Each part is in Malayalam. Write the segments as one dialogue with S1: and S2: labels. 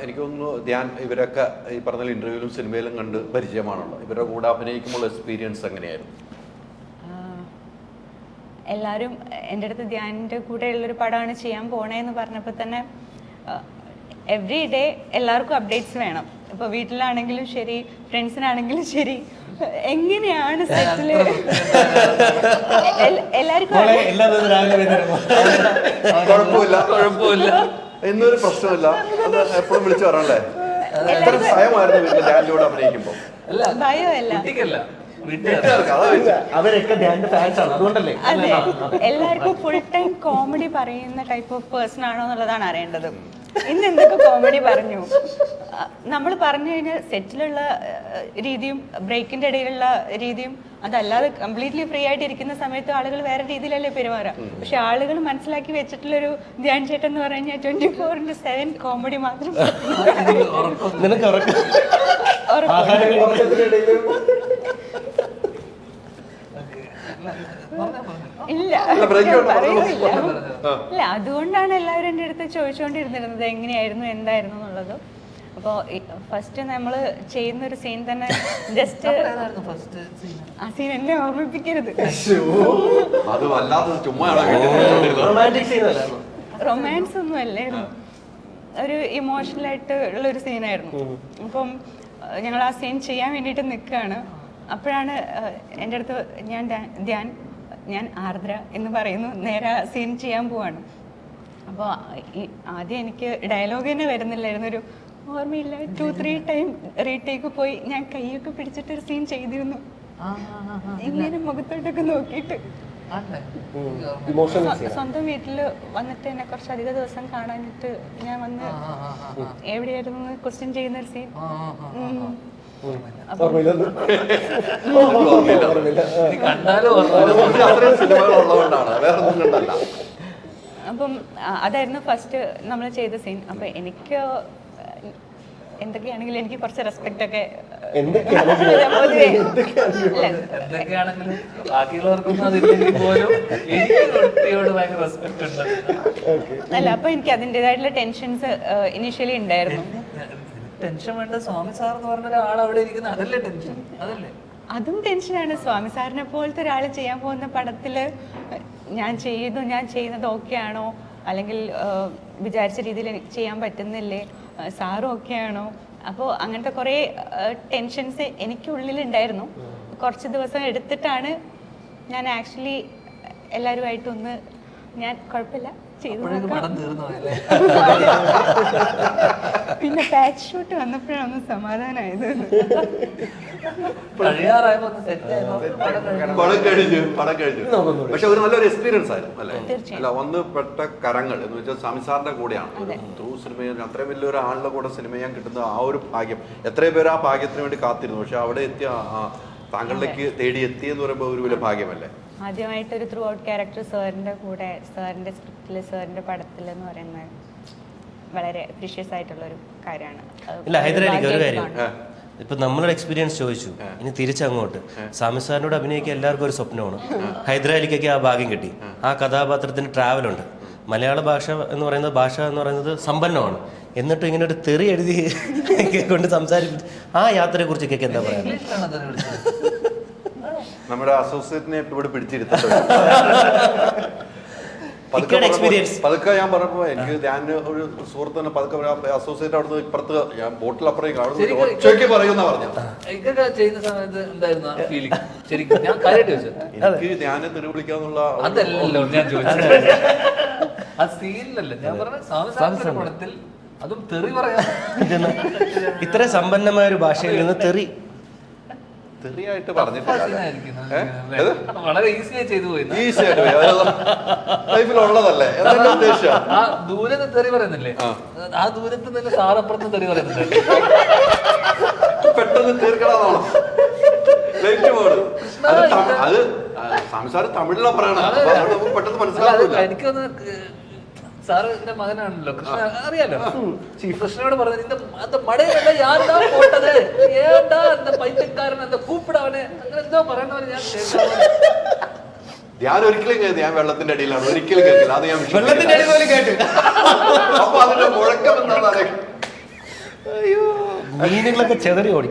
S1: എനിക്ക് തോന്നുന്നു ധ്യാൻ ഇവരൊക്കെ ഈ പറഞ്ഞ ഇന്റർവ്യൂവിലും സിനിമയിലും കണ്ട് പരിചയമാണല്ലോ ഇവരുടെ കൂടെ അഭിനയിക്കുമ്പോൾ എക്സ്പീരിയൻസ് എങ്ങനെയായിരുന്നു?
S2: എല്ലാവരും എന്റെ അടുത്ത് ധ്യാനിന്റെ കൂടെയുള്ളൊരു പടമാണ് ചെയ്യാൻ പോണേന്ന് പറഞ്ഞപ്പോൾ തന്നെ എവറി ഡേ എല്ലാവർക്കും അപ്ഡേറ്റ്സ് വേണം. ഇപ്പോൾ വീട്ടിലാണെങ്കിലും ശരി ഫ്രണ്ട്സിനാണെങ്കിലും ശരി എങ്ങനെയാണ് സെറ്റിൽ എല്ലാവർക്കും
S1: കുഴപ്പമില്ല.
S3: കുഴപ്പമില്ല.
S1: എന്നൊരു പ്രശ്നമില്ല. അത് എപ്പോഴും വിളിച്ചു പറയണ്ടേ എത്ര ഭയമായിരുന്നു വീട്ടിൽ
S3: ഡാൻഡിയോട് അഭിനയിക്കുമ്പോ?
S1: വീട്ടുകാർക്ക്
S4: അവരൊക്കെ ധ്യാന്റെ ഫാൻസ് ആണ്. അതുകൊണ്ടല്ലേ?
S2: എല്ലാവർക്കും ഫുൾ ടൈം കോമഡി പറയുന്ന ടൈപ്പ് ഓഫ് പേഴ്സൺ ആണോ എന്നുള്ളതാണ് അറിയേണ്ടത്. ഇന്ന് എന്തൊക്കെ കോമഡി പറഞ്ഞു? നമ്മൾ പറഞ്ഞു കഴിഞ്ഞാൽ സെറ്റിലുള്ള രീതിയും ബ്രേക്കിന്റെ ഇടയിലുള്ള രീതിയും അതല്ലാതെ കംപ്ലീറ്റ്ലി ഫ്രീ ആയിട്ട് ഇരിക്കുന്ന സമയത്ത് ആളുകൾ വേറെ രീതിയിലല്ലേ പെരുമാറുക. പക്ഷെ ആളുകൾ മനസ്സിലാക്കി വെച്ചിട്ടുള്ളൊരു ധ്യാൻ ചേട്ടൻ എന്ന് പറഞ്ഞു കഴിഞ്ഞാൽ twenty four into seven comedy മാത്രം
S4: നിനക്ക്
S2: ഇല്ല. അതുകൊണ്ടാണ് എല്ലാവരും എന്റെ അടുത്ത് ചോദിച്ചുകൊണ്ടിരുന്നിരുന്നത് എങ്ങനെയായിരുന്നു എന്തായിരുന്നു എന്നുള്ളത്. അപ്പോൾ ഫസ്റ്റ് നമ്മൾ ചെയ്യുന്ന ഒരു സീൻ തന്നെ ജസ്റ്റ്
S3: ഫസ്റ്റ്
S2: ആ സീൻ എന്നെ ഓർമ്മിപ്പിക്കരുത്. റൊമാൻസ് ഒന്നും അല്ലായിരുന്നു. ഒരു ഇമോഷണൽ ആയിട്ട് ഉള്ള ഒരു സീനായിരുന്നു അപ്പം ഞങ്ങൾ ആ സീൻ ചെയ്യാൻ വേണ്ടിയിട്ട് നിൽക്കുകയാണ് അപ്പോഴാണ് എന്റെ അടുത്ത് ഞാൻ ധ്യാൻ- ഞാൻ ആർദ്ര എന്ന് പറയുന്നു നേരെ സീൻ ചെയ്യാൻ പോവാണ്. അപ്പോൾ ആദ്യം എനിക്ക് ഡയലോഗ് തന്നെ വരുന്നില്ലായിരുന്നു. ഒരു ഓർമ്മയില്ല ടു ത്രീ ടൈം റീടേക്ക് പോയി ഞാൻ കൈയൊക്കെ പിടിച്ചിട്ട് ഒരു സീൻ ചെയ്തിരുന്നു. ഇങ്ങനെ മുഖത്തോട്ടൊക്കെ നോക്കിയിട്ട്. സ്വന്തം വീട്ടിൽ വന്നിട്ട് എന്നെ കുറച്ച് അധിക ദിവസം കാണാനിട്ട് ഞാൻ വന്ന് എവിടെയായിരുന്നു ക്വസ്റ്റ്യൻ ചെയ്യുന്ന ഒരു സീൻ അപ്പം അതായിരുന്നു ഫസ്റ്റ് നമ്മൾ ചെയ്ത സീൻ അപ്പൊ എനിക്ക് എന്തൊക്കെയാണെങ്കിലും എനിക്ക് കുറച്ച്
S3: റെസ്പെക്ട് ഒക്കെ
S2: അല്ല. അപ്പൊ എനിക്ക് അതിന്റെതായിട്ടുള്ള ടെൻഷൻസ് ഇനീഷ്യലി ഉണ്ടായിരുന്നു.
S3: ടെൻഷൻ വേണ്ട. സ്വാമി സാർ എന്ന് പറഞ്ഞ ഒരാൾ അവിടെ ഇരിക്കുന്ന. അതല്ലേ ടെൻഷൻ? അതല്ലേ?
S2: അതും ടെൻഷനാണ്. സ്വാമി സാറിനെ പോലത്തെ ഒരാൾ ചെയ്യാൻ പോകുന്ന പടത്തിൽ ഞാൻ ചെയ്യുന്നു ഞാൻ ചെയ്യുന്നത് ഓക്കെ ആണോ അല്ലെങ്കിൽ വിചാരിച്ച രീതിയിൽ എനിക്ക് ചെയ്യാൻ പറ്റുന്നില്ലേ? സാറും ഒക്കെ ആണോ അപ്പോൾ അങ്ങനത്തെ കുറേ ടെൻഷൻസ് എനിക്കുള്ളിലുണ്ടായിരുന്നു. കുറച്ച് ദിവസം എടുത്തിട്ടാണ് ഞാൻ ആക്ച്വലി എല്ലാവരുമായിട്ടൊന്ന് ഞാൻ കുഴപ്പമില്ല. പിന്നെ പാച്ച് ഷൂട്ട് വന്നപ്പോഴാണ് ഒന്ന് സമാധാനമായത്
S3: ഒന്ന്.
S1: പക്ഷെ ഒരു നല്ലൊരു എക്സ്പീരിയൻസ് ആയിരുന്നു അല്ലേ. അല്ല വന്ന് പെട്ട കരങ്ങൾ എന്ന് വെച്ചാൽ സംസാറിന്റെ സാറിന്റെ കൂടെയാണ്. ത്രൂ സിനിമയിൽ അത്രയും വലിയൊരു ആളുടെ കൂടെ സിനിമ ചെയ്യാൻ കിട്ടുന്ന ആ ഒരു ഭാഗ്യം. എത്രയും പേര് ആ ഭാഗ്യത്തിന് വേണ്ടി കാത്തിരുന്നു. പക്ഷെ അവിടെ എത്തിയ താങ്കളിലേക്ക് തേടി എത്തി എന്ന് പറയുമ്പോൾ ഒരു വലിയ ഭാഗ്യമല്ലേ?
S2: ആദ്യമായിട്ട് ഒരു ത്രൂ ഔട്ട് ക്യാരക്ടർ സാറിന്റെ കൂടെ സാറിന്റെ സ്ക്രിപ്റ്റിൽ സാറിന്റെ പടത്തിൽ എന്ന് പറയുന്നത് വളരെ പ്രീഷ്യസ് ആയിട്ടുള്ള ഒരു കാര്യമാണ്
S5: ഇല്ല ഹൈദരാലിക്ക് ഒരു കാര്യം. ഇപ്പൊ നമ്മളൊരു എക്സ്പീരിയൻസ് ചോദിച്ചു. ഇനി തിരിച്ചങ്ങോട്ട്. സ്വാമി സാറിനോട് അഭിനയിക്കാൻ എല്ലാവർക്കും ഒരു സ്വപ്നമാണ്. ഹൈദരാലിക്കൊക്കെ ആ ഭാഗ്യം കിട്ടി. ആ. കഥാപാത്രത്തിന് ട്രാവൽ ഉണ്ട് മലയാള ഭാഷ എന്ന് പറയുന്നത് ഭാഷ എന്ന് പറയുന്നത് സമ്പന്നമാണ്. എന്നിട്ട് ഇങ്ങനെ ഒരു തെറി എഴുതി കൊണ്ട് സംസാരിച്ചു ആ യാത്രയെ കുറിച്ചൊക്കെ എന്താ പറയാ
S3: ഇംഗ്ലീഷിലാണ് അതിനെ വിളിച്ചത്
S1: നമ്മുടെ അസോസിയേറ്റിനെ ഇവിടെ പിടിച്ചിരുത്തത് പതുക്കെ ഞാൻ പറഞ്ഞപ്പോ എനിക്ക് ഞാൻ ഒരു സുഹൃത്തിന് പതുക്കെ അസോസിയേറ്റ് അവിടുന്ന് ഇപ്പുറത്ത് ഞാൻ ബോട്ടിൽ അപ്പുറേക്ക്
S3: അവിടെ
S1: ഒറ്റയ്ക്ക് പറയുന്ന പറഞ്ഞു
S3: ഇതൊക്കെ ചെയ്യുന്ന സമയത്ത് എന്തായിരുന്നു ഫീലിംഗ് ശരിക്കും ഞാൻ കാര്യമായിട്ട് ചോദിച്ചത്.
S1: എനിക്ക് ധ്യാനം തെരുവിളിക്കാന്നുള്ള
S3: അതല്ലല്ലോ ഞാൻ ചോദിച്ചത്. ആ സീനിലല്ല. ഞാൻ പറഞ്ഞ സാംസ്കാരിക പടത്തിൽ അതും തെറി പറയാ
S5: ഇത്ര സമ്പന്നമായ ഒരു ഭാഷയിൽ നിന്ന് തെറി
S1: തെറിയായിട്ട് പറഞ്ഞിട്ടില്ല?
S3: വളരെ ഈസിയായി ചെയ്തു പോയി.
S1: ഈസി ആയിട്ട് പോയി. അത് ലൈഫിലുള്ളതല്ലേ? എന്നല്ല
S3: ആ ദൂരത്ത് തെറി പറയുന്നില്ലേ? ആ. ദൂരത്ത് നിന്ന് സാറപ്പുറത്ത് തെറി
S1: പെട്ടെന്ന് തീർക്കണമെന്നാണോ? ലൈറ്റ് പോണ് അത് സംസാരം തമിഴിലാ പറയണ അപ്പൊ പെട്ടെന്ന് മനസ്സിലാവില്ല.
S3: എനിക്കൊന്ന് സാറ് എന്റെ മകനാണല്ലോ. കൃഷ്ണ അറിയാലോ? ചീഫ് കൃഷ്ണനോട് പറഞ്ഞു ഇന്ത മടയിലല്ല യാതാ പോട്ടത്? ഏണ്ടാ എന്താ പൈസക്കാരൻ എന്താ കൂപ്പിടവനെ? അങ്ങനെ എന്തോ പറയണവന് ഞാൻ
S1: ഞാൻ ഒരിക്കലും കേട്ടു ഞാൻ വെള്ളത്തിന്റെ അടിയിലാണ്. ഒരിക്കലും കേട്ടില്ല അത് ഞാൻ
S5: വെള്ളത്തിന്റെ അടി പോലും കേട്ടു.
S1: അപ്പൊ അതിന്റെ മുഴക്കം എന്താണ് അയ്യോ.
S4: മീനുകളൊക്കെ ചെതറി ഓടി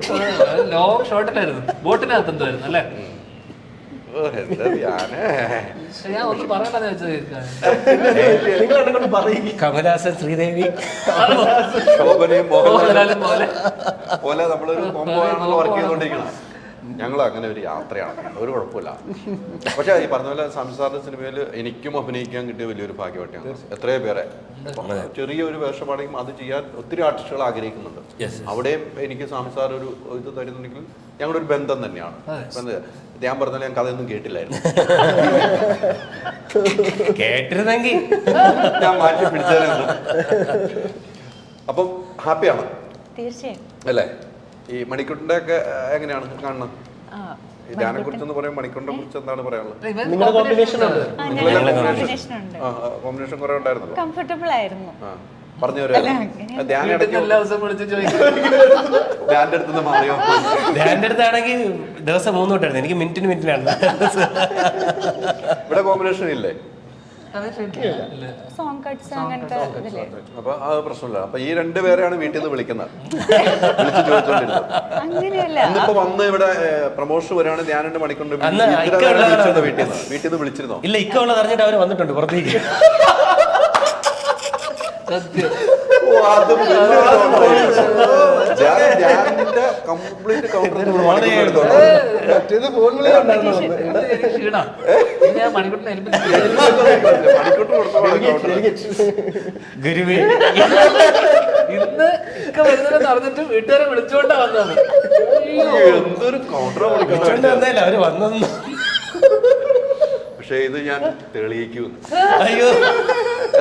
S3: ലോങ് ഷോട്ടിലായിരുന്നു. ബോട്ടിനകത്ത് എന്തായിരുന്നു അല്ലേ?
S4: പറയും
S5: ശ്രീദേവി.
S1: ശോഭനയും മോഹൻലാലും
S3: പോലെ
S1: പോലെ നമ്മളൊരു കോംബോ ആണല്ലോ വർക്ക് ചെയ്തുകൊണ്ടിരിക്കണം. ഞങ്ങൾ അങ്ങനെ ഒരു യാത്രയാണ്. ഒരു കുഴപ്പമില്ല. പക്ഷെ ഈ പറഞ്ഞ പോലെ സംസാറിന്റെ സിനിമയിൽ എനിക്കും അഭിനയിക്കാൻ കിട്ടിയ വലിയൊരു ഭാഗ്യമായിട്ടാണ് എത്രയോ പേരെ. ചെറിയൊരു വേഷമാണെങ്കിൽ അത് ചെയ്യാൻ ഒത്തിരി ആർട്ടിസ്റ്റുകൾ ആഗ്രഹിക്കുന്നുണ്ട്.
S5: Yes,
S1: അവിടെയും എനിക്ക് സംസാർ ഒരു ഇത് തരുന്നുണ്ടെങ്കിൽ ഞങ്ങളുടെ ഒരു ബന്ധം തന്നെയാണ്. ഞാൻ പറഞ്ഞാൽ ഞാൻ കഥയൊന്നും കേട്ടില്ലായിരുന്നു.
S5: കേട്ടിരുന്നെങ്കിൽ
S1: ഞാൻ മാറ്റി പിടിച്ചാലും അപ്പം ഹാപ്പിയാണ്?
S2: തീർച്ചയായും.
S1: അല്ലേ? ഈ മണിക്കുട്ടിന്റെ ഒക്കെ എങ്ങനെയാണ് കാണുന്നത്? പറയാൻ കുറിച്ച് എന്താണ് പറയാനുള്ളത്?
S4: നിങ്ങളുടെ കോമ്പിനേഷൻ ഉണ്ട്.
S2: ആ, കോമ്പിനേഷൻ ഉണ്ട്.
S1: കോമ്പിനേഷൻ കുറെ ഉണ്ടായിരുന്നല്ലോ.
S2: കംഫർട്ടബിൾ ആയിരുന്നു.
S1: പറഞ്ഞു ധ്യാന്റെ
S5: അടുത്താണെങ്കിൽ ദിവസം മൂന്ന് തൊട്ടായിരുന്നു. എനിക്ക് മിനിറ്റിന് മിനിറ്റിലാണ്
S1: ഇവിടെ കോമ്പിനേഷൻ ഇല്ല.
S2: സോങ് കട്ട്സ് അങ്ങനത്തെ
S1: അപ്പൊ ആ പ്രശ്നമില്ല. അപ്പൊ ഈ രണ്ടുപേരെയാണ് വീട്ടിൽ നിന്ന് വിളിക്കുന്നത്. വിളിച്ച് ചോദിച്ചോണ്ടിരുന്നത്.
S2: അങ്ങനെയല്ല.
S1: ഇന്നിപ്പോ വന്ന് ഇവിടെ പ്രമോഷൻ വരാണ് ഞാൻ മണിക്കൊണ്ട്.
S5: അന്ന് ഇക്ക
S1: വീട്ടിൽ നിന്ന്. വീട്ടിൽ നിന്ന് വിളിച്ചിരുന്നോ?
S5: ഇല്ല ഇക്കുള്ളത് അറിഞ്ഞിട്ട് അവർ വന്നിട്ടുണ്ട് പുറത്തേക്ക്.
S3: സത്യം.
S4: മറ്റേത് ഫോൺ വിളി
S1: counter.
S5: ഗുരുവേ
S3: ഇന്ന് ഇക്ക അറിഞ്ഞിട്ട് വീട്ടുകാരെ വിളിച്ചോണ്ടാ വന്നത്
S1: എന്തൊരു കൗണ്ടർ
S5: വിളിച്ചോണ്ട് വന്നതല്ല അവർ വന്നു
S1: പക്ഷെ ഇത് ഞാൻ തെളിയിക്കുന്നു.
S5: അയ്യോ.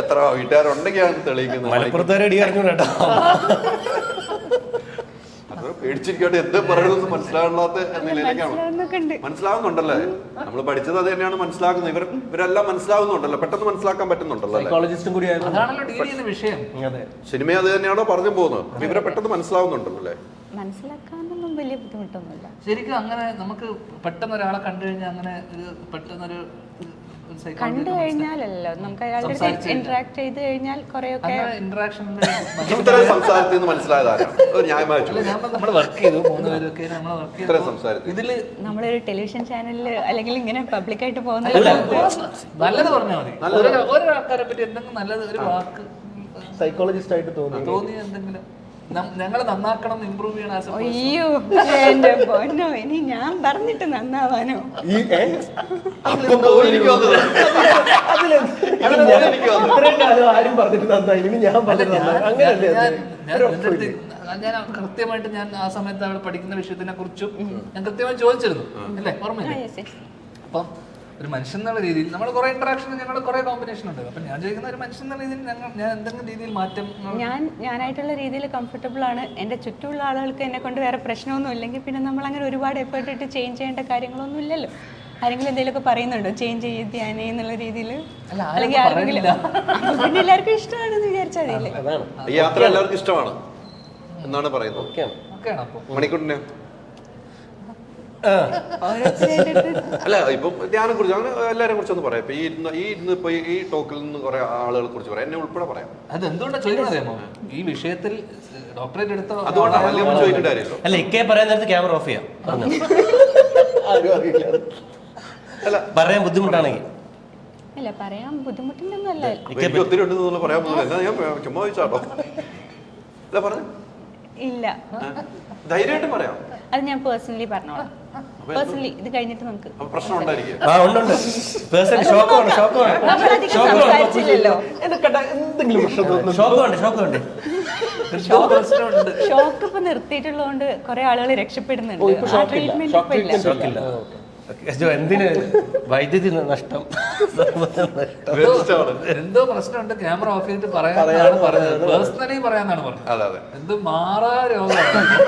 S1: എത്ര വീട്ടുകാരുണ്ടെങ്കിൽ ഞാൻ തെളിയിക്കുന്നു.
S5: മലപ്പുറത്തുകാരെ അറിഞ്ഞു കേട്ടോ.
S1: പേടിച്ചിരിക്കട്ടെ എന്ത് പറയണമെന്ന് മനസ്സിലാകാത്ത നിലയിലേക്കാണ്. മനസ്സിലാവുന്നുണ്ടല്ലേ? നമ്മൾ പഠിച്ചത് അത് തന്നെയാണ് മനസ്സിലാക്കുന്നത്. ഇവർ ഇവരെല്ലാം മനസ്സിലാവുന്നുണ്ടല്ലോ. പെട്ടെന്ന് മനസ്സിലാക്കാൻ പറ്റുന്നുണ്ടല്ലോ സിനിമ അത് തന്നെയാണോ പറഞ്ഞു പോകുന്നത്? ഇവരെ പെട്ടെന്ന് മനസ്സിലാവുന്നുണ്ടല്ലേ
S2: മനസ്സിലാക്കാനൊന്നും വലിയ ബുദ്ധിമുട്ടൊന്നുമില്ല.
S3: ശരിക്കും അങ്ങനെ നമുക്ക് പെട്ടെന്ന് ഒരാളെ കണ്ടു കഴിഞ്ഞാൽ അങ്ങനെ ഒരു പെട്ടെന്നൊരു
S2: കണ്ടു കഴിഞ്ഞാലല്ലോ. നമുക്ക് അയാളുടെ ഇന്ററാക്ട് ചെയ്ത് കഴിഞ്ഞാൽ കുറെയൊക്കെ
S3: ഇന്ററാക്ഷൻ
S1: ഇത്രയും സംസാരത്തിൽ നിന്ന് മനസ്സിലായതാരാണ് ഒരു ന്യായമായ
S3: അല്ല നമ്മൾ വർക്ക് ചെയ്തു മൂന്ന് പേരൊക്കെ നമ്മൾ വർക്ക് ചെയ്തു
S1: സംസാരത്തിൽ
S3: ഇതിൽ
S2: നമ്മളൊരു ടെലിവിഷൻ ചാനലിൽ അല്ലെങ്കിൽ ഇങ്ങനെ പബ്ലിക്കായിട്ട് പോകുന്ന
S3: നല്ലത് പറഞ്ഞാൽ മതി. ഓരോ ഓരോരാൾക്കാരെ പറ്റി എന്തെങ്കിലും നല്ലത് ഒരു വാക്ക്
S4: സൈക്കോളജിസ്റ്റ് ആയിട്ട് തോന്നി
S3: തോന്നിയ എന്തെങ്കിലും ഞങ്ങൾ നന്നാക്കണം ഇമ്പ്രൂവ് ചെയ്യണം.
S2: അയ്യോ എന്റെ പൊന്നോ ഇനി ഞാൻ പറഞ്ഞിട്ട് നന്നാവാനോ?
S4: ആരും പറഞ്ഞിട്ട് നന്നായി ഇനി ഞാൻ പറഞ്ഞിട്ട്
S3: ഞാൻ- കൃത്യമായിട്ട് ഞാൻ ആ സമയത്ത് അവിടെ പഠിക്കുന്ന വിഷയത്തിനെ കുറിച്ചും ഞാൻ കൃത്യമായി ചോദിച്ചിരുന്നു. അല്ലേ? ഓർമ്മയില്ലേ. അപ്പം ഒരു മനുഷ്യൻ എന്നുള്ള രീതിയിൽ നമ്മൾ കുറെ ഇന്ററാക്ഷൻ ഞങ്ങൾ കുറെ കോമ്പിനേഷൻ ഉണ്ട്. അപ്പൊ ഞാൻ ചോദിക്കുന്ന ഒരു മനുഷ്യൻ എന്നുള്ള രീതിയിൽ ഞങ്ങൾ ഞാൻ എന്തെങ്കിലും രീതിയിൽ മാറ്റം
S2: ഞാൻ ഞാനായിട്ടുള്ള രീതിയിൽ കംഫർട്ടബിൾ ആണ്. എന്റെ ചുറ്റുമുള്ള ആളുകൾക്ക് എന്നെ കൊണ്ട് വേറെ പ്രശ്നമൊന്നും ഇല്ലെങ്കിൽ പിന്നെ നമ്മൾ അങ്ങനെ ഒരുപാട് എഫേർട്ട് ഇട്ട് ചേഞ്ച് ചെയ്യേണ്ട കാര്യങ്ങളൊന്നും ഇല്ലല്ലോ. ആരെങ്കിലും എന്തെങ്കിലുമൊക്കെ പറയുന്നുണ്ടോ? ചേഞ്ച് ചെയ്ത് ധ്യാനേ എന്നുള്ള രീതിയിൽ? അല്ലെങ്കിൽ ആരെങ്കിലും അപ്പൊ പിന്നെ എല്ലാവർക്കും ഇഷ്ടമാണെന്ന് വിചാരിച്ചാൽ
S4: അതാണ്.
S1: ഈ യാത്ര എല്ലാവർക്കും ഇഷ്ടമാണ് എന്നാണ് പറയുന്നത്.
S4: ഓക്കെയാണ്
S3: ഒക്കെയാണ് അപ്പോൾ
S1: മണിക്കൂറിനെ
S2: ഓരോരുത്തരുടെ അടുത്ത്
S1: അല്ല ഇപ്പൊ ധ്യാനം കുറിച്ച് അങ്ങനെ എല്ലാരെയും കുറിച്ച് ഒന്ന് പറയാം. ഇപ്പൊ ഈ ഇരുന്ന് ഈ ഇരുന്ന് ഇപ്പൊ ഈ- ടോക്കിൽ നിന്ന് കുറെ ആളുകളെ കുറിച്ച് പറയാം. എന്നെ ഉൾപ്പെടെ പറയാം.
S3: അത് എന്തുകൊണ്ടാണ് അറിയാമോ? ഈ വിഷയത്തിൽ ഡോക്ടറേറ്റ് എടുത്ത
S1: അതുകൊണ്ടാണ്
S5: അല്ല ഇക്കേ പറയാൻ നേരത്ത് ക്യാമറ ഓഫ് ചെയ്യാം.
S1: അല്ല.
S5: പറയാൻ ബുദ്ധിമുട്ടാണെങ്കിൽ.
S2: അല്ല
S1: പറയാൻ എനിക്ക് ഒത്തിരി ഉണ്ടെന്ന് പറയാൻ പോകുന്നില്ല ഞാൻ ചുമ്മാ ചോദിച്ചാട്ടോ. അല്ല പറഞ്ഞു.
S2: ഇല്ല.
S1: ധൈര്യമായിട്ട് പറയാം.
S2: അത് ഞാൻ പേഴ്സണലി പറഞ്ഞോളാം. പേഴ്സണലി ഇത് കഴിഞ്ഞിട്ട് നമുക്ക്
S1: പ്രശ്നം ഉണ്ടായിരിക്കും.
S5: ആ
S2: നമ്മളധികം സംസാരിച്ചില്ലല്ലോ.
S4: എന്തെങ്കിലും പ്രശ്നം
S5: ഷോക്ക്
S2: ഇപ്പൊ നിർത്തിയിട്ടുള്ളതുകൊണ്ട് കുറെ ആളുകൾ രക്ഷപ്പെടുന്നുണ്ട്. ആ ട്രീറ്റ്മെന്റ് ഇപ്പൊ ഇല്ല.
S5: എന്തിന്? വൈദ്യുതി നഷ്ടം.
S3: എന്തോ പ്രശ്നമുണ്ട്. ക്യാമറ ഓഫ് ചെയ്തിട്ട് പറയാനാണ് പറഞ്ഞത്. പേഴ്സണലി പറയാന്നാണ് പറഞ്ഞത്.
S1: അതെ അതെ.
S3: എന്ത് മാറാ രോഗമാണ്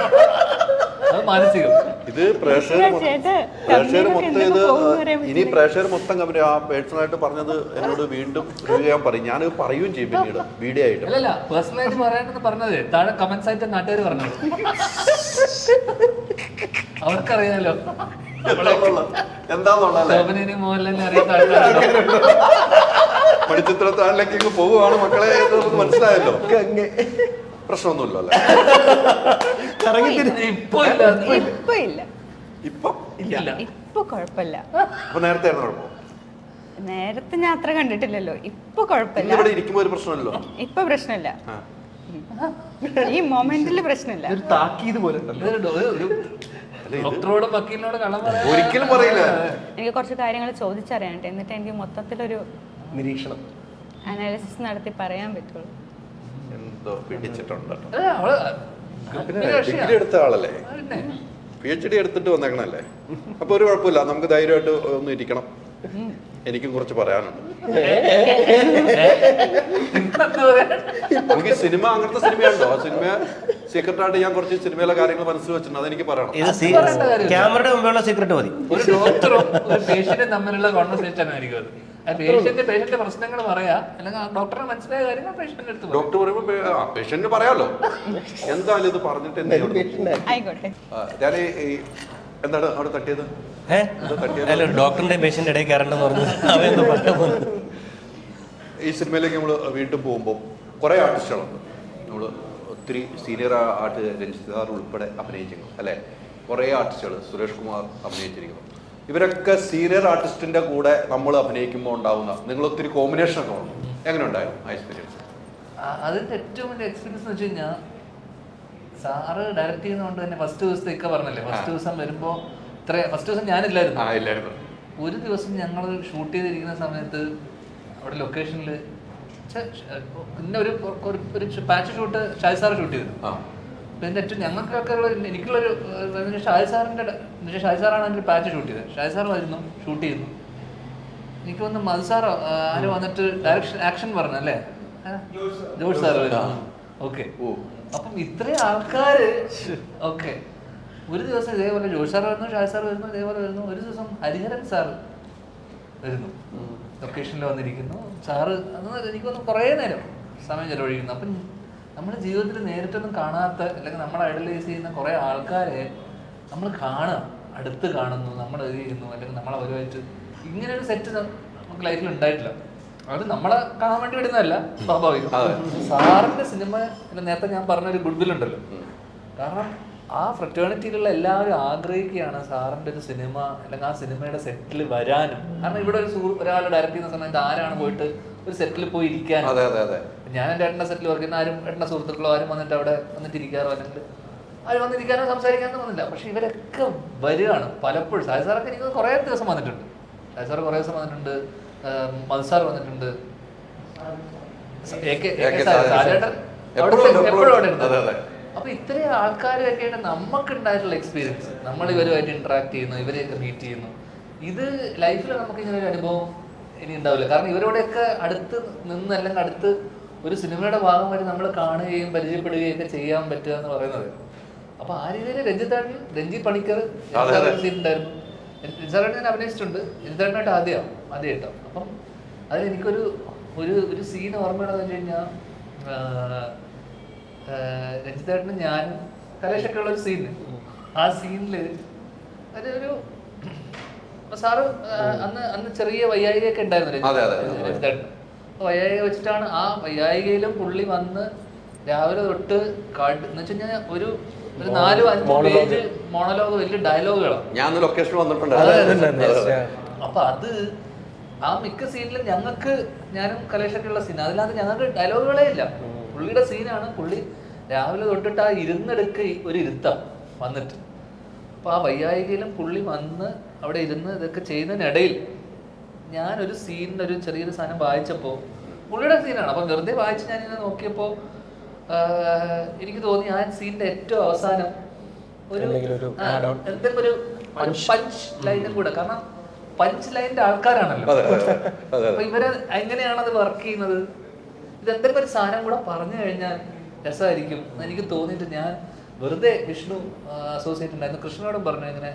S3: അത് മാനസികം.
S1: ഇത് പ്രേക്ഷകർ മൊ- പ്രേക്ഷകർ മൊത്തം ഇത് ഇനി പ്രേക്ഷകർ മൊത്തം കമ്പനി ആ പേഴ്സണലായിട്ട് പറഞ്ഞത് എന്നോട് വീണ്ടും റിവ്യൂ ചെയ്യാൻ പറയും. ഞാൻ പറയുകയും ചെയ്യും പിന്നീട് വീഡിയോ ആയിട്ട്.
S3: അല്ലല്ല പേഴ്സണലായിട്ട് പറയാനെന്ന് പറഞ്ഞത്. താഴെ കമന്റ്സ് ആയിട്ട് നാട്ടുകാർ പറഞ്ഞത് അവർക്കറിയാലോ.
S1: എന്താന്നുള്ളത്
S3: മോഹൻലാലിനെ അറിയാത്ത
S1: മണിച്ചിത്രത്താഴിലേക്ക് പോവുകയാണ് മക്കളെ നമുക്ക് മനസ്സിലായല്ലോ.
S4: പ്രശ്നമൊന്നുമില്ലല്ലോ
S3: ഇപ്പൊ ഇല്ല
S2: ഇപ്പൊ ഇല്ല.
S1: ഇപ്പൊ
S3: ഇല്ല.
S2: ഇപ്പൊ കുഴപ്പമില്ല.
S1: അപ്പൊ നേരത്തെ ആയിരുന്നു കുഴപ്പം.
S2: നേരത്തെ ഞാൻ അത്ര കണ്ടിട്ടില്ലല്ലോ. ഇപ്പൊ കുഴപ്പമില്ല.
S1: ഇവിടെ ഇരിക്കുമ്പോ ഒരു പ്രശ്നമല്ലോ
S2: ഇപ്പൊ പ്രശ്നമില്ല.
S1: ആ.
S2: ഈ മൊമെന്റിൽ പ്രശ്നമില്ല.
S4: ഒരു താക്കീത് പോലെ
S3: ഒരു ഡോക്ടറോടും വക്കീലിനോടും കള്ളം പറയാൻ
S1: ഒരിക്കലും പറയില്ല.
S2: എനിക്ക് കുറച്ച് കാര്യങ്ങൾ ചോദിച്ചറിയാനുണ്ട് എന്നിട്ട് എനിക്ക് മൊത്തത്തിലൊരു
S4: നിരീക്ഷണം.
S2: അനാലിസിസ് നടത്തി പറയാൻ പറ്റുള്ളൂ.
S1: എന്തോ പിടിച്ചിട്ടുണ്ട്. ഡിഗ്രി എടുത്ത ആളല്ലേ. പി എച്ച് ഡി എടുത്തിട്ട് വന്നേക്കണല്ലേ? അപ്പൊ ഒരു കുഴപ്പമില്ല. നമുക്ക് ധൈര്യമായിട്ട് ഒന്ന് ഇരിക്കണം. എനിക്കും കുറച്ച് പറയാനുണ്ട്. നമുക്ക് സിനിമ അങ്ങനത്തെ സിനിമയുണ്ടോ? ആ സിനിമ സീക്രട്ട് ആയിട്ട് ഞാൻ കുറച്ച് സിനിമയിലെ കാര്യങ്ങൾ മനസ്സിൽ വെച്ചിട്ടുണ്ട് അതെനിക്ക് പറയണം.
S5: ക്യാമറയുടെ മുമ്പുള്ള സീക്രട്ട് മതി.
S3: ഒരു ഡോക്ടറും ഒരു പേഷ്യന്റും തമ്മിലുള്ള കോൺവെർസേഷൻ ആയിരിക്കും അത്. ആ പേഷ്യന്റ് പേഷ്യന്റ് പ്രശ്നങ്ങൾ പറയാ അല്ലെങ്കിൽ ആ ഡോക്ടറിന് മനസ്സിലായ കാര്യങ്ങൾ പേഷ്യന്റ് എടുത്ത് പറയും.
S1: ഡോക്ടർ പേഷ്യന്റ് പറയാലോ. എന്തായാലും ഇത് പറഞ്ഞിട്ട് ഞാൻ ഈ എന്താണ് അവിടെ തട്ടിയത്?
S5: ഡോക്ടറിന്റെ പേഷ്യന്റ് ഇടയിൽ കയറണ്ടെന്ന് പറഞ്ഞു അവയെന്തോ പറഞ്ഞു?
S1: ഈ സിനിമയിലേക്ക് നമ്മൾ വീണ്ടും പോകുമ്പോൾ കുറേ ആർട്ടിസ്റ്റുകളുണ്ട് നമ്മൾ ഒത്തിരി സീനിയർ ആർട്ട് രഞ്ജിത് സാർ ഉൾപ്പെടെ അഭിനയിച്ചിരിക്കുന്നു അല്ലേ? കുറേ ആർട്ടിസ്റ്റുകൾ സുരേഷ് കുമാർ അഭിനയിച്ചിരിക്കുന്നു. ഇവരൊക്കെ സീനിയർ ആർട്ടിസ്റ്റിന്റെ കൂടെ നമ്മൾ അഭിനയിക്കുമ്പോൾ ഉണ്ടാവുന്ന നിങ്ങൾ ഒത്തിരി കോമ്പിനേഷൻ ഒക്കെ ഉണ്ട്? എങ്ങനെ ഉണ്ടായിരുന്നു ആ എക്സ്പീരിയൻസ്
S3: അതിന്റെ ഏറ്റവും വലിയ എക്സ്പീരിയൻസ് എന്ന് വെച്ച് കഴിഞ്ഞാൽ സാറ് ഡയറക്റ്റ് ചെയ്യുന്നതുകൊണ്ട് തന്നെ ഫസ്റ്റ് ദിവസത്തെ ഇക്ക പറഞ്ഞല്ലേ? ഫസ്റ്റ് ദിവസം വരുമ്പോ ഇത്ര ഫസ്റ്റ് ദിവസം ഞാനില്ലായിരുന്നു. ഒരു ദിവസം ഞങ്ങൾ ഷൂട്ട് ചെയ്തിരിക്കുന്ന സമയത്ത് അവിടെ ലൊക്കേഷനിൽ പിന്നെ ഒരു ഒരു- patch shoot Shaji sir shoot ചെയ്തു. പിന്നെ ഞങ്ങൾക്കൊക്കെ ഉള്ള എനിക്കുള്ളൊരു ഷാജി സാറിന്റെ ഡ- ഷാജി സാറാണ് എന്റെ പാച്ച് ഷൂട്ട് ചെയ്തത്. ഷാജി സാർ വരുന്നു ഷൂട്ട് ചെയ്യുന്നു. എനിക്ക് വന്ന് മധു സാറോ ആര് വന്നിട്ട് ഡയറക്ഷൻ ആക്ഷൻ പറഞ്ഞു അല്ലേ? ആ? George sir okay. അപ്പം ഇത്രയും ആൾക്കാര് ഓക്കെ. ഒരു ദിവസം ഇതേപോലെ ജോഷ് സാർ വരുന്നു ഷാജി സാർ വരുന്നു ഇതേപോലെ വരുന്നു. ഒരു ദിവസം ഹരിഹരൻ സാർ വരുന്നു. ലൊക്കേഷനിൽ വന്നിരിക്കുന്നു. സാറ് അന്ന് എനിക്കൊന്ന് കുറേ നേരം സമയം ചെലവഴിക്കുന്നു. അപ്പം നമ്മുടെ ജീവിതത്തിൽ നേരിട്ടൊന്നും കാണാത്ത അല്ലെങ്കിൽ നമ്മൾ ഐഡലൈസ് ചെയ്യുന്ന കുറേ ആൾക്കാരെ നമ്മൾ കാണുക അടുത്ത് കാണുന്നു നമ്മൾ ഇത് ചെയ്യുന്നു അല്ലെങ്കിൽ നമ്മൾ അവരുമായിട്ട് ഇങ്ങനെ ഒരു സെറ്റ് നമുക്ക് ലൈഫിൽ ഉണ്ടായിട്ടില്ല. അത് നമ്മളെ കാണാൻ വേണ്ടി വരുന്നതല്ല സ്വാഭാവികം. സാറിന്റെ സിനിമ നേരത്തെ ഞാൻ പറഞ്ഞ ഒരു ഗുഡ് വിൽ ഉണ്ടല്ലോ കാരണം ആ ഫ്രറ്റേണിറ്റിയിലുള്ള എല്ലാവരും ആഗ്രഹിക്കുകയാണ് സാറിന്റെ ഒരു സിനിമ അല്ലെങ്കിൽ ആ സിനിമയുടെ സെറ്റിൽ വരാനും. കാരണം ഇവിടെ ഒരു ഒരാൾ ഡയറക്റ്റ് ചെയ്യുന്ന സമയത്ത് ആരാണ് പോയിട്ട് ഒരു സെറ്റിൽ പോയി ഇരിക്കാൻ
S1: അതെ അതെ അതെ.
S3: ഞാൻ എന്റെ ഏട്ടന്റെ സെറ്റിൽ വർക്ക് ചെയ്യുന്ന ആരും ഏട്ടന്റെ സുഹൃത്തുക്കളോ ആരും വന്നിട്ട് അവിടെ വന്നിട്ട് ഇരിക്കാറോ അല്ലെങ്കിൽ ആരും വന്നിരിക്കാനോ സംസാരിക്കാനോ വന്നില്ല. പക്ഷെ ഇവരൊക്കെ വരികയാണ് പലപ്പോഴും. സായി സാറൊക്കെ എനിക്ക് കുറേ ദിവസം വന്നിട്ടുണ്ട്. സായി സാർ കുറേ ദിവസം വന്നിട്ടുണ്ട്. മത്സാർ സാർ വന്നിട്ടുണ്ട്. എ കെ- സാജേട്ടൻ
S1: എപ്പോഴും
S3: എപ്പോഴും അവിടെ ഉണ്ട്.
S1: അതെ, അതെ.
S3: അപ്പൊ ഇത്രയും ആൾക്കാരൊക്കെയാണ് നമുക്ക് ഉണ്ടായിട്ടുള്ള എക്സ്പീരിയൻസ് നമ്മൾ ഇവരുമായിട്ട് ഇന്ററാക്ട് ചെയ്യുന്നു ഇവരെയൊക്കെ മീറ്റ് ചെയ്യുന്നു. ഇത് ലൈഫിൽ നമുക്ക് ഇങ്ങനെ ഒരു അനുഭവം ഇനി ഉണ്ടാവില്ല. കാരണം ഇവരോടെയൊക്കെ അടുത്ത് നിന്ന് അല്ലെങ്കിൽ അടുത്ത് ഒരു സിനിമയുടെ ഭാഗമായിട്ട് നമ്മൾ കാണുകയും പരിചയപ്പെടുകയും ഒക്കെ ചെയ്യാൻ പറ്റുക എന്ന് പറയുന്നത്. അപ്പൊ ആ രീതിയിൽ രഞ്ജിത്താട്ടൻ രഞ്ജി പണിക്കർ രഞ്ജിത്താട്ടൻ ഞാൻ അഭിനയിച്ചിട്ടുണ്ട്. രഞ്ജിത്താട്ടനായിട്ട് ആദ്യം ആദ്യമായിട്ടാണ് അപ്പം അതിൽ എനിക്കൊരു ഒരു ഒരു സീൻ ഓർമ്മയുള്ളതെന്ന് വെച്ച് കഴിഞ്ഞാൽ രഞ്ജിത്തേട്ടനും ഞാനും കലേഷൊക്കെ ഉള്ള ഒരു സീന് ആ സീനിൽ അതൊരു സാറ് അന്ന് അന്ന് ചെറിയ വയ്യായികയൊക്കെ ഉണ്ടായിരുന്നു
S1: അതെ, അതെ,
S3: രഞ്ജിത്ത്
S1: അതെ.
S3: വയ്യായിക വെച്ചിട്ടാണ് ആ വയ്യായികയിലും പുള്ളി വന്ന് രാവിലെ തൊട്ട് കാട്ട് എന്ന് വെച്ച് കഴിഞ്ഞാൽ ഒരു ഒരു നാലും അഞ്ച് പേജ് മോണലോഗ് വലിയ ഡയലോഗുകളാണ്
S1: ഞാൻ ലൊക്കേഷൻ വന്നിട്ടുണ്ട്.
S3: അപ്പൊ അത് ആ മിക്ക സീനിലും ഞങ്ങൾക്ക് ഞാനും കലേഷൊക്കെ ഉള്ള സീൻ അതിനകത്ത് ഞങ്ങൾക്ക് ഡയലോഗുകളേ ഇല്ല. പുള്ളിയുടെ സീനാണ്. പുള്ളി രാവിലെ തൊട്ടിട്ട് ആ ഇരുന്നെടുക്ക ഒരു ഇരുത്തം വന്നിട്ട്. അപ്പൊ ആ വയ്യായികയിലും പുള്ളി വന്ന് അവിടെ ഇരുന്ന് ഇതൊക്കെ ചെയ്യുന്നതിനിടയിൽ ഞാനൊരു സീനിന്റെ ഒരു ചെറിയൊരു സാധനം വായിച്ചപ്പോ പുള്ളിയുടെ സീനാണ്. അപ്പൊ വെറുതെ വായിച്ച് ഞാനിങ്ങനെ നോക്കിയപ്പോ ആഹ്, എനിക്ക് തോന്നി ആ സീനിന്റെ ഏറ്റവും അവസാനം ഒരു
S4: എന്തെങ്കിലും ഒരു
S3: പഞ്ച് ലൈനും കൂടെ. കാരണം പഞ്ച് ലൈനിന്റെ ആൾക്കാരാണല്ലോ. അപ്പൊ ഇവർ എങ്ങനെയാണ് അത് വർക്ക് ചെയ്യുന്നത്? എന്തെങ്കിലും ഒരു സാധനം കൂടെ പറഞ്ഞു കഴിഞ്ഞാൽ രസമായിരിക്കും. എനിക്ക് തോന്നിയിട്ട് ഞാൻ വെറുതെ വിഷ്ണു അസോസിയേറ്റ് ഉണ്ടായിരുന്നു. കൃഷ്ണനോടും പറഞ്ഞു ഇങ്ങനെ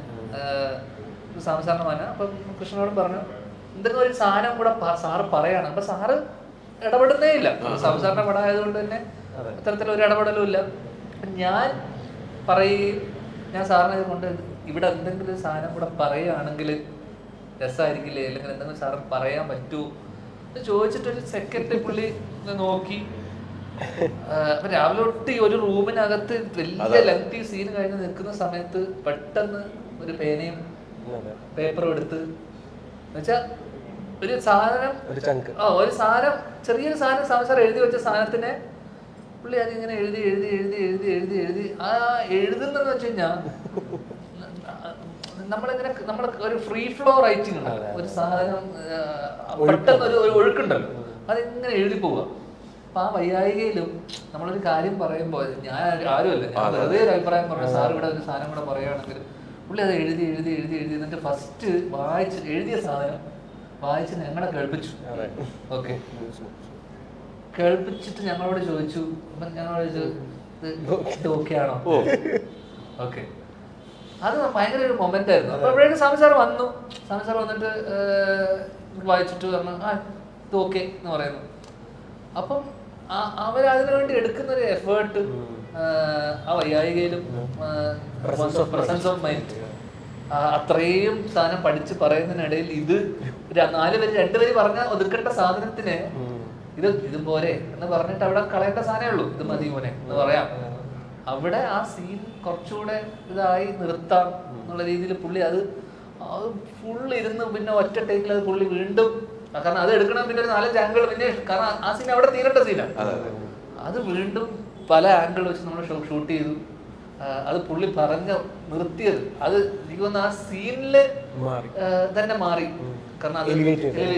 S3: സാമസാറിന് മാന അപ്പം കൃഷ്ണനോടും പറഞ്ഞു എന്തെങ്കിലും ഒരു സാധനം കൂടെ സാറ് പറയാണ്. അപ്പൊ സാറ് ഇടപെടുന്നേ ഇല്ല. സംസാരണ പടം ആയതുകൊണ്ട് തന്നെ അത്തരത്തിലൊരു ഇടപെടലും ഇല്ല. ഞാൻ പറയുകയും ഞാൻ സാറിനെ കൊണ്ട് ഇവിടെ എന്തെങ്കിലും സാധനം കൂടെ പറയുകയാണെങ്കിൽ രസമായിരിക്കില്ലേ അല്ലെങ്കിൽ എന്തെങ്കിലും സാറ് പറയാൻ പറ്റുമോ എന്ന് ചോദിച്ചിട്ട് ഒരു സെക്കൻഡ് പുള്ളി നോക്കി അപ്പൊ രാവിലെ തൊട്ട് ഒരു റൂമിനകത്ത് വലിയ. ലെങ്തി സീൻ കഴിഞ്ഞ് നിൽക്കുന്ന സമയത്ത് പെട്ടെന്ന് ഒരു പേനയും. പേപ്പറും എടുത്ത് എന്നുവെച്ചാ ഒരു സാധനം
S4: ഒരു ചങ്ക്
S3: ആ ഒരു സാധനം ചെറിയൊരു സാധനം സംസാരം എഴുതി വെച്ച സാധനത്തിനെ പുള്ളി അതിങ്ങനെ എഴുതി എഴുതി എഴുതി എഴുതി എഴുതി എഴുതി ആ എഴുതുന്നെന്ന് വെച്ച് കഴിഞ്ഞാൽ നമ്മളിങ്ങനെ നമ്മൾ ഒരു ഫ്രീ ഫ്ലോ റൈറ്റിംഗ് ഉണ്ട്. ഒരു സാധനം പെട്ടെന്ന് ഒരു ഒഴുക്കുണ്ടല്ലോ. അതിങ്ങനെ എഴുതി പോവുക അപ്പൊ ആ വൈകായികയിലും നമ്മളൊരു കാര്യം പറയുമ്പോൾ ഞാൻ ആരുമല്ല. ഞാൻ വെറുതെ ഒരു അഭിപ്രായം പറഞ്ഞു സാർ ഇവിടെ ഒരു സാധനം കൂടെ പറയുകയാണെങ്കിൽ പുള്ളി അത് എഴുതി എഴുതി എഴുതി എഴുതി എന്നിട്ട് ഫസ്റ്റ് വായിച്ച് എഴുതിയ സാധനം വായിച്ച് ഞങ്ങളെ കേൾപ്പിച്ചു. ഓക്കെ കേൾപ്പിച്ചിട്ട് ഞങ്ങളോട് ചോദിച്ചു. ഞങ്ങളോട് ചോദിച്ചു "ഇത് ഇത് ഓക്കെ ആണോ? ഓക്കെ അത് ഭയങ്കര ഒരു മൊമെന്റ് ആയിരുന്നു. അപ്പൊ എവിടെയും സ്വാമി സാർ വന്നു. സ്വാമി സാർ വന്നിട്ട് വായിച്ചിട്ട് പറഞ്ഞു ആ ഇത് ഓക്കെ എന്ന് പറയുന്നു. അപ്പം അവരതിനു വേണ്ടി എടുക്കുന്ന ഒരു എഫേർട്ട് ആ വൈകായികയിലും പ്രസൻസ് ഓഫ് മൈൻഡ് അത്രയും സാധനം പഠിച്ച് പറയുന്നതിനിടയിൽ ഇത് നാല് പേര് രണ്ടുപേര് പറഞ്ഞ ഒതുക്കേണ്ട സാധനത്തിന് ഇത് ഇതും പോരെ എന്ന് പറഞ്ഞിട്ട് അവിടെ കളയേണ്ട സാധനമേ ഉള്ളൂ. ഇത് മതി മോനെ എന്ന് പറയാം. അവിടെ ആ സീൻ കുറച്ചുകൂടെ ഇതായി നിർത്താം എന്നുള്ള രീതിയിൽ പുള്ളി അത് അത് ഫുൾ ഇരുന്ന് പിന്നെ ഒറ്റ ടേക്കിൽ അത് പുള്ളി വീണ്ടും കാരണം അത് എടുക്കണം പിന്നെ ഒരു നാലഞ്ച് ആംഗിൾ പിന്നെ കാരണം ആ- സീൻ അവിടെ തീരേണ്ട സീനാണ് അത് വീണ്ടും പല ആംഗിൾ വെച്ച് നമ്മൾ ഷൂട്ട് ചെയ്തു. അത് പുള്ളി പറഞ്ഞ നിർത്തിയത്. അത് എനിക്ക് തോന്നുന്നു ആ സീനിൽ
S4: മാറി.
S3: തന്നെ മാറി. കാരണം അത്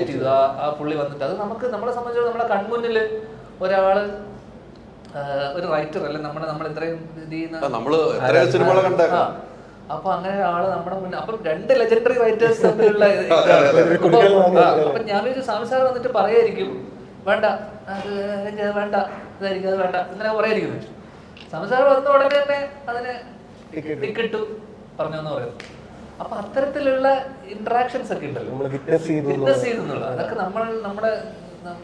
S4: ചെയ്തു.
S3: ആ പുള്ളി വന്നിട്ട് അത് നമുക്ക് നമ്മളെ സംബന്ധിച്ചിടത്തോളം നമ്മുടെ കൺമുന്നിൽ ഒരാൾ ഒരു റൈറ്റർ അല്ലെ? നമ്മുടെ നമ്മൾ ഇത്രയും ഇത് ചെയ്യുന്ന. അപ്പൊ അങ്ങനെ ഒരാൾ നമ്മുടെ മുന്നിൽ അപ്പൊ രണ്ട് ലെജൻഡറി റൈറ്റേഴ്സ് തമ്മിലുള്ള. അപ്പൊ- ഞാൻ സ്വാമി സാർ വന്നിട്ട് പറയായിരിക്കും വേണ്ട അത് വേണ്ട ഇതായിരിക്കും അത് വേണ്ട. ഇങ്ങനെ പറയായിരിക്കും സ്വാമി സാർ വന്ന ഉടനെ തന്നെ അതിന് ടിക്കറ്റ് പറഞ്ഞു എന്ന് പറയുന്നു. അപ്പൊ അത്തരത്തിലുള്ള ഇന്ററാക്ഷൻസ് ഒക്കെ ഉണ്ടല്ലോ.
S4: വിറ്റ്നസ്
S3: അതൊക്കെ നമ്മൾ നമ്മുടെ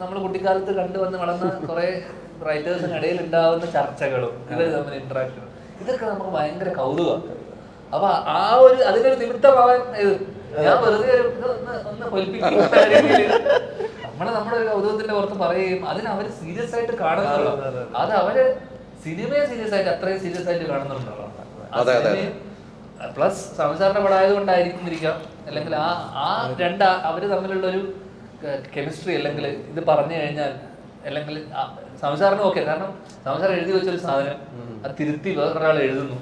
S3: നമ്മൾ കുട്ടിക്കാലത്ത് കണ്ടുവന്ന് വളർന്ന കുറെ റൈറ്റേഴ്സിന് ഇടയിൽ ഉണ്ടാവുന്ന ചർച്ചകളും ഇവർ തമ്മിൽ ഇന്ററാക്ഷനും ഇതൊക്കെ നമുക്ക് ഭയങ്കര കൗതുകമാണ്. അപ്പൊ ആ ഒരു അതിനൊരു നിമിത്തമാവാൻ ഞാൻ വെറുതെ ഒന്ന് ഒന്ന് പൊലിപ്പിക്കും നമ്മൾ നമ്മുടെ ഒരു കൗതുകത്തിന്റെ പുറത്ത് പറയുകയും അതിന് അവർ സീരിയസ് ആയിട്ട് കാണുന്നുള്ളൂ അത് അവർ സിനിമയെ സീരിയസ് ആയിട്ട് അത്രയും സീരിയസ് ആയിട്ട് കാണുന്നുണ്ടല്ലോ. പ്ലസ് സംസാറിന്റെ പടമായത് കൊണ്ടായിരിക്കും ഇരിക്കാം. അല്ലെങ്കിൽ ആ ആ രണ്ട് അവർ തമ്മിലുള്ള ഒരു കെമിസ്ട്രി അല്ലെങ്കിൽ ഇത് പറഞ്ഞു കഴിഞ്ഞാൽ അല്ലെങ്കിൽ സംസാരം ഓക്കെ. കാരണം സംസാരം എഴുതി വെച്ചൊരു സാധനം അത് തിരുത്തി വേറൊരാൾ എഴുതുന്നു.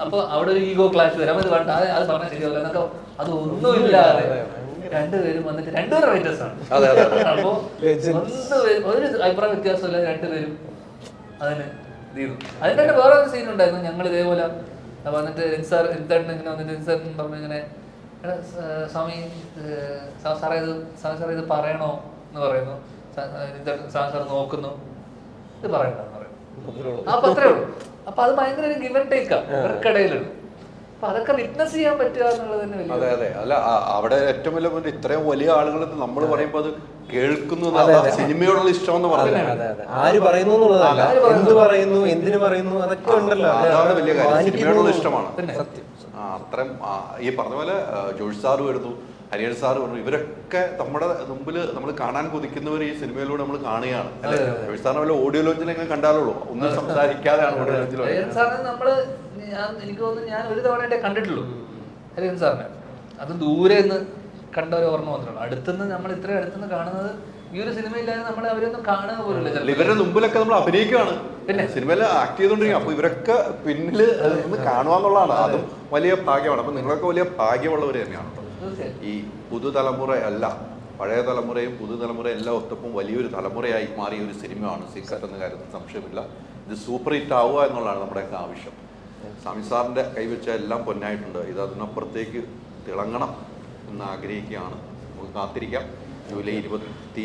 S3: അപ്പൊ അവിടെ ഒരു ഈഗോ ക്ലാഷ് വരാം. അത് വേണ്ട അത് അത് പറഞ്ഞാൽ ശരിയാവില്ല എന്നൊക്കെ അത് ഒന്നുമില്ലാതെ രണ്ടുപേരും വന്നിട്ട് രണ്ടുപേരും റൈറ്റേഴ്സ് ആണ്. അപ്പോ വേ- ഒരു അഭിപ്രായ വ്യത്യാസമില്ല രണ്ടുപേരും അതിന് ചെയ്തു. അതിന്റെ തന്നെ വേറെ ഒരു സീൻ ഉണ്ടായിരുന്നു. ഞങ്ങൾ ഇതേപോലെ വന്നിട്ട് സാർ എന്താണ് ഇങ്ങനെ വന്നിട്ട്? സാർ പറഞ്ഞു ഇങ്ങനെ സ്വാമി ഏർ സാ- സാറേ ഇത് സ്വാമി സാറേ ഇത് പറയണോ എന്ന് പറയുന്നു. സ്വാമി സാർ നോക്കുന്നു. ഇത് പറയണ്ടെന്ന് പറയുന്നു. അപ്പൊ അത്രേ ഉള്ളൂ അപ്പൊ അത് ഭയങ്കര ഒരു ഗിവൻ ടേക്ക് ഇവർക്കിടയിലുണ്ട്. അപ്പൊ അതൊക്കെ വിറ്റ്നസ് ചെയ്യാൻ പറ്റുക എന്നുള്ളത് തന്നെ
S1: അതെ അതെ. അല്ല അവിടെ ഏറ്റവും വലിയ പോയിന്റ് ഇത്രയും വലിയ ആളുകൾ നമ്മൾ പറയുമ്പോൾ അത്. കേൾക്കുന്നു സിനിമയോടുള്ള ഇഷ്ടം എന്ന് പറയുന്നത്
S4: അതെ അതെ. ആര് പറയുന്നു എന്നുള്ളതല്ല? എന്ത് പറയുന്നു എന്തിനു പറയുന്നു അതൊക്കെ ഉണ്ടല്ലോ.
S1: അതാണ് വലിയ കാര്യം. സിനിമയോടുള്ള ഇഷ്ടമാണ്.
S3: തന്നെ.
S1: അത്രയും ഈ പറഞ്ഞ പോലെ ജോഷ് സാറ് വരുന്നു ഹരിയൻ സാറ് വരുന്നു ഇവരൊക്കെ നമ്മുടെ മുമ്പിൽ നമ്മൾ കാണാൻ കൊതിക്കുന്നവർ ഈ സിനിമയിലൂടെ നമ്മൾ കാണുകയാണ്. അല്ലെ? ജോഷ് സാറിനെ വല്ല ഓഡിയോ ലോഞ്ചിലെങ്ങനെ കണ്ടാലുള്ളൂ. ഒന്നും സംസാരിക്കാതെയാണ് ഓഡിയോ ലോഞ്ചിൽ
S3: നമ്മൾ എനിക്ക് തോന്നുന്നു ഞാൻ ഒരു തവണ കണ്ടിട്ടുള്ളൂ. ഹരിയൻ സാറിനെ. അത് ദൂരെ നിന്ന് കണ്ട ഒരു ഓർമ്മ മാത്രമാണ് അടുത്തുനിന്ന് നമ്മൾ ഇത്രയും അടുത്തുനിന്ന് കാണുന്നത് ഈ ഒരു സിനിമയില്ലാതെ നമ്മൾ അവരൊന്നും കാണുക പോലും.
S1: ഇവരുടെ മുമ്പിലൊക്കെ നമ്മൾ അഭിനയിക്കുകയാണ്.
S3: പിന്നെ?
S1: സിനിമയിൽ ആക്ട് ചെയ്തോണ്ടിരിക്കും അപ്പൊ ഇവരൊക്കെ പിന്നിൽ ഒന്ന് കാണുക എന്നുള്ളതാണ്. അതും. വലിയ ഭാഗ്യമാണ്. അപ്പൊ നിങ്ങളൊക്കെ വലിയ ഭാഗ്യമുള്ളവർ തന്നെയാണ് ഈ പുതുതലമുറ അല്ല പഴയ തലമുറയും പുതുതലമുറയും എല്ലാം ഒത്തപ്പും വലിയൊരു തലമുറയായി മാറിയ ഒരു സിനിമയാണ് സീക്രട്ട് എന്ന കാര്യത്തിൽ സംശയമില്ല. ഇത് സൂപ്പർ ഹിറ്റ് ആവുക എന്നുള്ളതാണ് നമ്മുടെയൊക്കെ ആവശ്യം. സ്വാമി സാറിന്റെ കൈവച്ച എല്ലാം പൊന്നായിട്ടുണ്ട്. ഇത് അതിനപ്പുറത്തേക്ക് തിളങ്ങണം എന്ന് ആഗ്രഹിക്കുകയാണ്. നമുക്ക് കാത്തിരിക്കാം. ജൂലൈ ഇരുപത്തി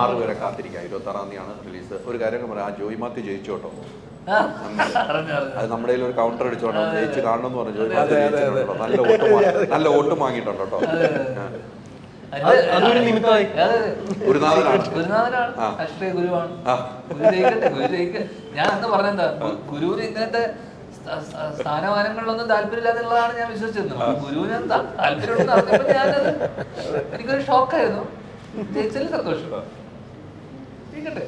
S1: ആറ് വരെ കാത്തിരിക്കാം. ഇരുപത്തി ആറാം തീയതിയാണ് റിലീസ്. ഒരു കാര്യം പറയാം. ആ ജോയി മാത്യു ജയിച്ചു അത് നമ്മുടെ ഒരു കൗണ്ടർ അടിച്ചോണ്ട് ജയിച്ച് കാണണമെന്ന് പറഞ്ഞു നല്ല വോട്ട് വാ- നല്ല വോട്ട് വാങ്ങിയിട്ടുണ്ട് കേട്ടോ.
S3: ഞാൻ അന്ന് പറഞ്ഞെന്താ ഗുരുവിന് ഇങ്ങനത്തെ സ്ഥ- സ്ഥ- സ്ഥാനമാനങ്ങളിലൊന്നും താല്പര്യമില്ലാന്നുള്ളതാണ് ഞാൻ വിശ്വസിച്ചിരുന്നത്. ഗുരുവിന് എന്താ താല്പര്യം ഞാനത് എനിക്കൊരു ഷോക്കായിരുന്നു. ജയിച്ചതിൽ സന്തോഷം. ജയിക്കട്ടെ.